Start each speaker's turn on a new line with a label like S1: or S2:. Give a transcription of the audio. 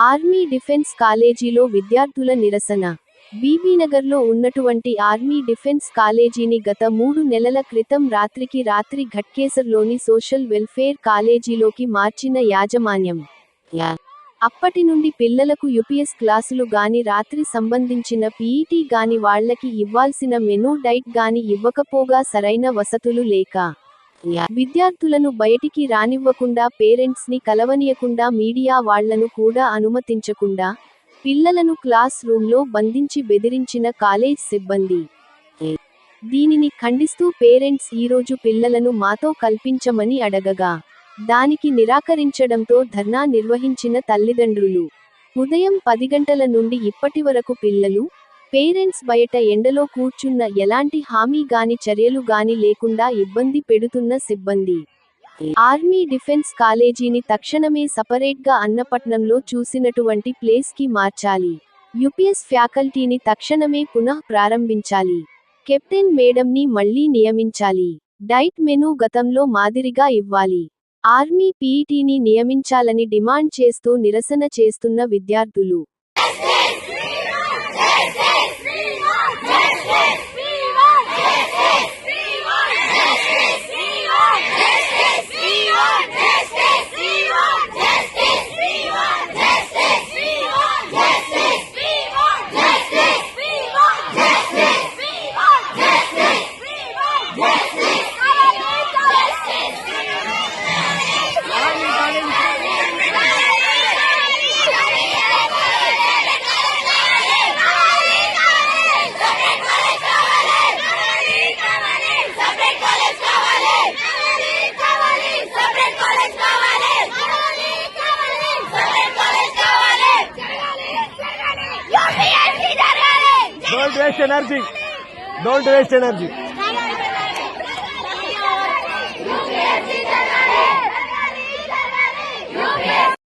S1: Army defence కాలేజీలో విద్యార్థుల నిరసన. బీబీనగర్లో ఉన్నటువంటి ఆర్మీ డిఫెన్స్ కాలేజీని గత మూడు నెలల క్రితం రాత్రికి రాత్రి ఘట్కేసర్లోని సోషల్ వెల్ఫేర్ కాలేజీలోకి మార్చిన యాజమాన్యం. అప్పటి నుండి పిల్లలకు యుపిఎస్ క్లాసులు గాని రాత్రి సంబంధించిన పీఈటీ గాని వాళ్ళకి ఇవ్వాల్సిన మెనూ డైట్ గాని ఇవ్వకపోగా సరైన వసతులు లేక విద్యార్థులను బయటికి రానివ్వకుండా పేరెంట్స్ని కలవనీయకుండా మీడియా వాళ్ళను కూడా అనుమతించకుండా పిల్లలను క్లాస్ రూంలో బంధించి బెదిరించిన కాలేజ్ సిబ్బంది. దీనిని ఖండిస్తూ పేరెంట్స్ ఈరోజు పిల్లలను మాతో కల్పించమని అడగగా దానికి నిరాకరించడంతో ధర్నా నిర్వహించిన తల్లిదండ్రులు. ఉదయం పది గంటల నుండి ఇప్పటి వరకు పిల్లలు పేరెంట్స్ బయట ఎండలో కూర్చున్న ఎలాంటి హామీ గాని చర్యలు గాని లేకుండా ఇబ్బంది పెడుతున్న సిబ్బంది. ఆర్మీ డిఫెన్స్ కాలేజీని తక్షణమే సపరేట్గా అన్నపట్నంలో చూసినటువంటి ప్లేస్కి మార్చాలి. యుపిఎస్ ఫ్యాకల్టీని తక్షణమే పునః ప్రారంభించాలి. కెప్టెన్ మేడంని మళ్ళీ నియమించాలి. డైట్ మెనూ గతంలో మాదిరిగా ఇవ్వాలి. ఆర్మీ పీఈటీని నియమించాలని డిమాండ్ చేస్తూ నిరసన చేస్తున్న విద్యార్థులు.
S2: Don't waste energy. Don't waste energy.